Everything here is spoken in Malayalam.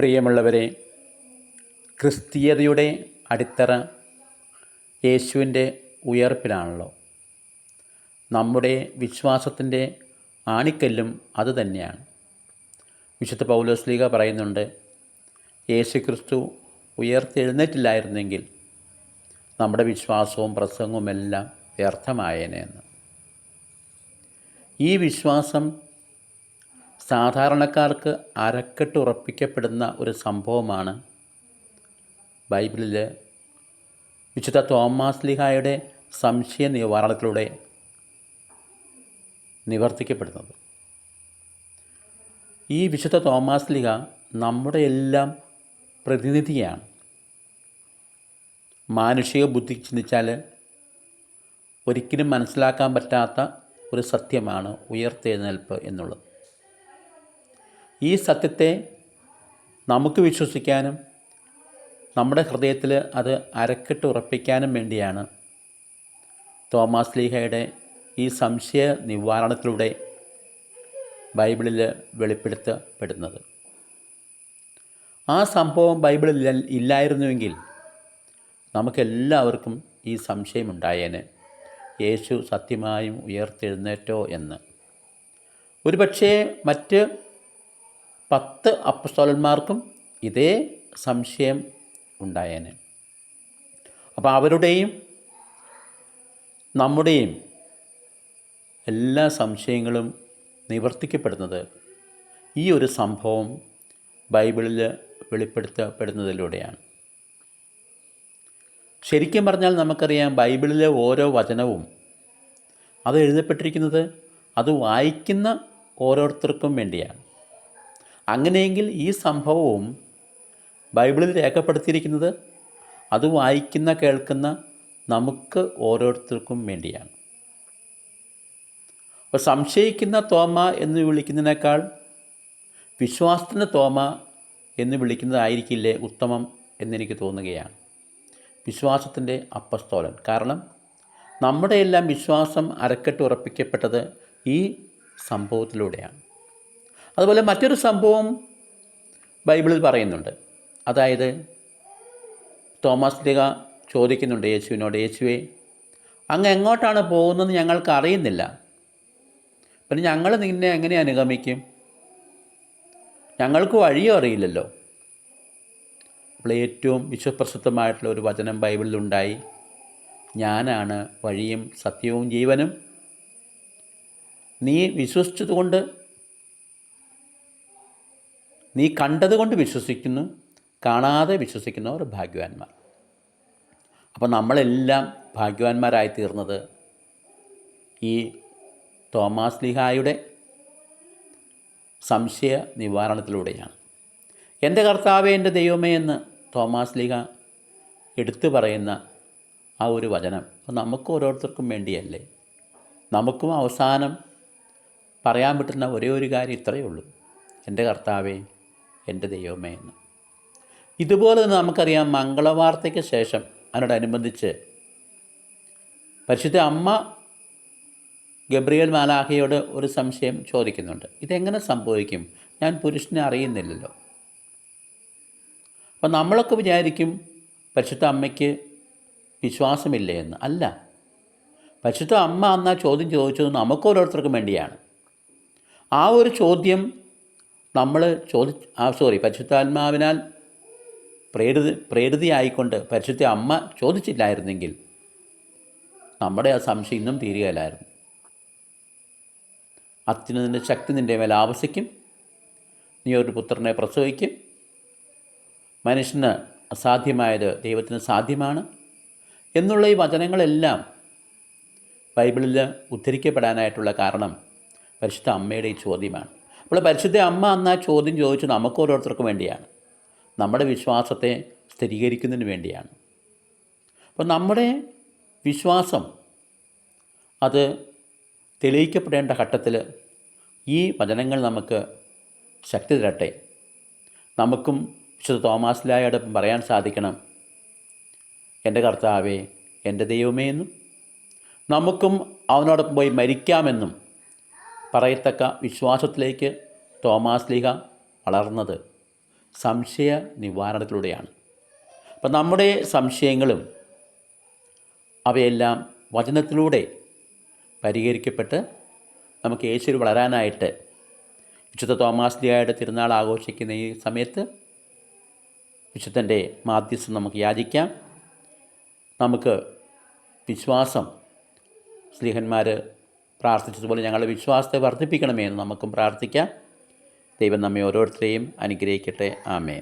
പ്രിയമുള്ളവരെ ക്രിസ്തീയതയുടെ അടിത്തറ യേശുവിന്റെ ഉയർപ്പിലാണല്ലോ. നമ്മുടെ വിശ്വാസത്തിന്റെ ആണിക്കല്ലും അതുതന്നെയാണ് വിശുദ്ധ പൗലോസ്ലീഗ പറയുന്നുണ്ട് യേശു ക്രിസ്തു ഉയർത്തെഴുന്നേറ്റില്ലായിരുന്നെങ്കിൽ നമ്മുടെ വിശ്വാസവും പ്രസംഗവുമെല്ലാം വ്യർത്ഥമായേനെ എന്ന്. ഈ വിശ്വാസം സാധാരണക്കാർക്ക് അരക്കെട്ട് ഉറപ്പിക്കപ്പെടുന്ന ഒരു സംഭവമാണ് ബൈബിളിൽ വിശുദ്ധ തോമാസ് ലിഹായുടെ സംശയ നിവാരണത്തിലൂടെ നിവർത്തിക്കപ്പെടുന്നത്. ഈ വിശുദ്ധ തോമാസ് ലിഹ നമ്മുടെ എല്ലാം പ്രതിനിധിയാണ്. മാനുഷിക ബുദ്ധി ചിന്തിച്ചാൽ ഒരിക്കലും മനസ്സിലാക്കാൻ പറ്റാത്ത ഒരു സത്യമാണ് ഉയർത്തെഴുന്നേൽപ്പ് എന്നുള്ളത്. ഈ സത്യത്തെ നമുക്ക് വിശ്വസിക്കാനും നമ്മുടെ ഹൃദയത്തിൽ അത് അരക്കിട്ട് ഉറപ്പിക്കാനും വേണ്ടിയാണ് തോമാസ് ലീഹയുടെ ഈ സംശയ നിവാരണത്തിലൂടെ ബൈബിളിൽ വെളിപ്പെടുത്തപ്പെടുന്നത്. ആ സംഭവം ബൈബിളിൽ ഇല്ലായിരുന്നുവെങ്കിൽ നമുക്കെല്ലാവർക്കും ഈ സംശയമുണ്ടായേനെ. യേശു സത്യമായും ഉയർത്തെഴുന്നേറ്റോ എന്ന്. ഒരുപക്ഷേ മറ്റ് പത്ത് അപ്പസ്തോലന്മാർക്കും ഇതേ സംശയം ഉണ്ടായേനെ. അപ്പോൾ അവരുടെയും നമ്മുടെയും എല്ലാ സംശയങ്ങളും നിവർത്തിക്കപ്പെടുന്നത് ഈ ഒരു സംഭവം ബൈബിളിൽ വെളിപ്പെടുത്തപ്പെടുന്നതിലൂടെയാണ്. ശരിക്കും പറഞ്ഞാൽ നമുക്കറിയാം ബൈബിളിലെ ഓരോ വചനവും അത് എഴുതപ്പെട്ടിരിക്കുന്നത് അത് വായിക്കുന്ന ഓരോരുത്തർക്കും വേണ്ടിയാണ്. അങ്ങനെയെങ്കിൽ ഈ സംഭവവും ബൈബിളിൽ രേഖപ്പെടുത്തിയിരിക്കുന്നത് അത് വായിക്കുന്ന കേൾക്കുന്ന നമുക്ക് ഓരോരുത്തർക്കും വേണ്ടിയാണ്. അപ്പോൾ സംശയിക്കുന്ന തോമ എന്ന് വിളിക്കുന്നതിനേക്കാൾ വിശ്വാസത്തിന്റെ തോമ എന്ന് വിളിക്കുന്നതായിരിക്കില്ലേ ഉത്തമം എന്നെനിക്ക് തോന്നുകയാണ്. വിശ്വാസത്തിന്റെ അപ്പസ്തോലൻ. കാരണം നമ്മുടെ എല്ലാം വിശ്വാസം അരക്കെട്ട് ഉറപ്പിക്കപ്പെട്ടത് ഈ സംഭവത്തിലൂടെയാണ്. അതുപോലെ മറ്റൊരു സംഭവം ബൈബിളിൽ പറയുന്നുണ്ട്. അതായത് തോമസ് ലിക ചോദിക്കുന്നുണ്ട് യേശുവിനോട് യേശുവേ അങ്ങ് എങ്ങോട്ടാണ് പോകുന്നതെന്ന് ഞങ്ങൾക്ക് അറിയുന്നില്ല. പിന്നെ ഞങ്ങൾ നിന്നെ എങ്ങനെ അനുഗമിക്കും? ഞങ്ങൾക്ക് വഴിയും അറിയില്ലല്ലോ. അപ്പോൾ ഏറ്റവും വിശ്വപ്രസിദ്ധമായിട്ടുള്ള ഒരു വചനം ബൈബിളിലുണ്ടായി. ഞാനാണ് വഴിയും സത്യവും ജീവനും. നീ വിശ്വസിച്ചതുകൊണ്ട് നീ കണ്ടതുകൊണ്ട് വിശ്വസിക്കുന്നു കാണാതെ വിശ്വസിക്കുന്നവർ ഭാഗ്യവാന്മാർ. അപ്പോൾ നമ്മളെല്ലാം ഭാഗ്യവാന്മാരായി തീർന്നത് ഈ തോമാസ് ലിഹായുടെ സംശയ നിവാരണത്തിലൂടെയാണ്. എന്റെ കർത്താവേ എന്റെ ദൈവമേ എന്ന് തോമാസ് ലിഹ എടുത്തു പറയുന്ന ആ ഒരു വചനം നമുക്ക് ഓരോരുത്തർക്കും വേണ്ടിയല്ലേ? നമുക്കും അവസാനം പറയാൻ പറ്റുന്ന ഒരേ ഒരു കാര്യം ഇത്രയേ ഉള്ളൂ. എന്റെ കർത്താവേ എന്റെ ദൈവമേ എന്ന്. ഇതുപോലെ തന്നെ നമുക്കറിയാം മംഗളവാർത്തയ്ക്ക് ശേഷം അതിനോടനുബന്ധിച്ച് പരിശുദ്ധ അമ്മ ഗബ്രിയേൽ മാലാഹയോട് ഒരു സംശയം ചോദിക്കുന്നുണ്ട്. ഇതെങ്ങനെ സംഭവിക്കും? ഞാൻ പുരുഷനെ അറിയുന്നില്ലല്ലോ. അപ്പം നമ്മളൊക്കെ വിചാരിക്കും പരിശുദ്ധ അമ്മയ്ക്ക് വിശ്വാസമില്ല എന്ന്. അല്ല. പരിശുദ്ധ അമ്മ അന്ന് ആ ചോദ്യം ചോദിച്ചത് നമുക്ക് ഓരോരുത്തർക്കും വേണ്ടിയാണ്. ആ ഒരു ചോദ്യം നമ്മൾ ചോദി ആ സോറി പരിശുദ്ധാത്മാവിനാൽ പ്രേരിത പ്രേരിതയായിക്കൊണ്ട് പരിശുദ്ധ അമ്മ ചോദിച്ചില്ലായിരുന്നെങ്കിൽ നമ്മുടെ ആ സംശയം ഇന്നും തീരുകയില്ലായിരുന്നു. അത്യുന്നതിന്റെ ശക്തി നിന്റെ മേൽ ആവശിക്കും. നീ ഒരു പുത്രനെ പ്രസവിക്കും. മനുഷ്യന് അസാധ്യമായത് ദൈവത്തിന് സാധ്യമാണ് എന്നുള്ള ഈ വചനങ്ങളെല്ലാം ബൈബിളിൽ ഉദ്ധരിക്കപ്പെടാനായിട്ടുള്ള കാരണം പരിശുദ്ധ അമ്മയുടെ ഈ ചോദ്യമാണ്. അപ്പോൾ പരിശുദ്ധ അമ്മ അന്ന് ആ ചോദ്യം ചോദിച്ചു നമുക്ക് ഓരോരുത്തർക്കും വേണ്ടിയാണ്. നമ്മുടെ വിശ്വാസത്തെ സ്ഥിരീകരിക്കുന്നതിന് വേണ്ടിയാണ്. അപ്പോൾ നമ്മുടെ വിശ്വാസം അത് തെളിയിക്കപ്പെടേണ്ട ഘട്ടത്തിൽ ഈ വചനങ്ങൾ നമുക്ക് ശക്തി തരട്ടെ. നമുക്കും വിശുദ്ധ തോമാസ്ലായോടൊപ്പം പറയാൻ സാധിക്കണം. എന്റെ കർത്താവേ എന്റെ ദൈവമേ എന്നും. നമുക്കും അവനോടൊപ്പം പോയി മരിക്കാമെന്നും. പറയത്തക്ക വിശ്വാസത്തിലേക്ക് തോമാസ് ലീഹ വളർന്നത് സംശയ നിവാരണത്തിലൂടെയാണ്. അപ്പം നമ്മുടെ സംശയങ്ങളും അവയെല്ലാം വചനത്തിലൂടെ പരിഹരിക്കപ്പെട്ട് നമുക്ക് യേശുവിൽ വളരാനായിട്ട് വിശുദ്ധ തോമാസ് ലിയായുടെ തിരുനാൾ ആഘോഷിക്കുന്ന ഈ സമയത്ത് വിശുദ്ധന്റെ മാധ്യസ്ഥം നമുക്ക് യാചിക്കാം. നമുക്ക് വിശ്വാസം സ്ത്രീഹന്മാർ പ്രാർത്ഥിച്ചതുപോലെ ഞങ്ങളുടെ വിശ്വാസത്തെ വർദ്ധിപ്പിക്കണമേ എന്ന് നമുക്കും പ്രാർത്ഥിക്കാം. ദൈവം നമ്മെ ഓരോരുത്തരെയും അനുഗ്രഹിക്കട്ടെ. ആമേ